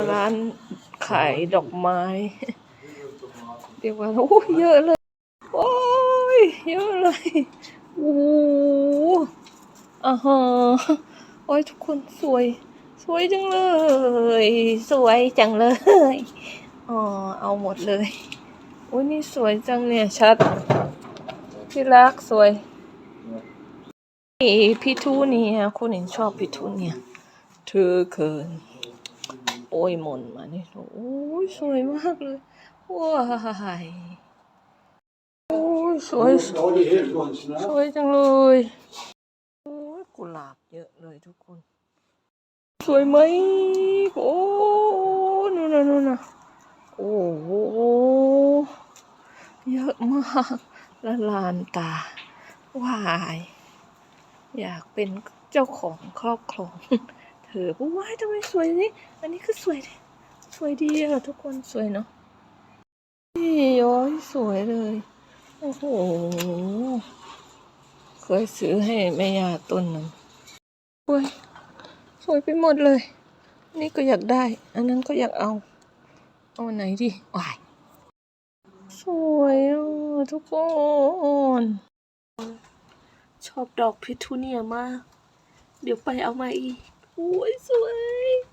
ร้านขายดอกไม้ เรียกว่าโอ้ยเยอะเลย โอ้ยเยอะเลยโอ้อ่าฮะโอ้ยทุกคนสวย สวยจังเลย สวยจังเลยอ๋อเอาหมดเลยโอ้ยนี่สวยจังเนี่ยชัดที่รักสวยนี่พี่ทูเนี่ยคนเห็นชอบพี่ทูเนี่ยเธอเขิน ยหมนมานี่โอ้ยสวยมากเลยว้ายโอ้ยสวย Ja, det är helt konstnär. สวยจังเลยโอ้ยกุหลาบเยอะเลยทุกคน สวยไหมโอ้นู่นน่ะนู่นน่ะโอ้โหเยอะมากละลานตาว้าย อยากเป็นเจ้าของครอบครอง เธอผู้ว้ายทำไมสวยนี่อันนี้คือสวยดิสวยดีอะทุกคนสวยเนาะนี่ย้อยสวยเลย โอ้โห เคยซื้อให้แม่ยาต้นหนึงสวยสวยไปหมดเลย นี่ก็อยากได้ อันนั้นก็อยากเอา เอาไหนดีวายสวยอะทุกคน ชอบดอกพิทูเนียมาก เดี๋ยวไปเอามาอีก boys away.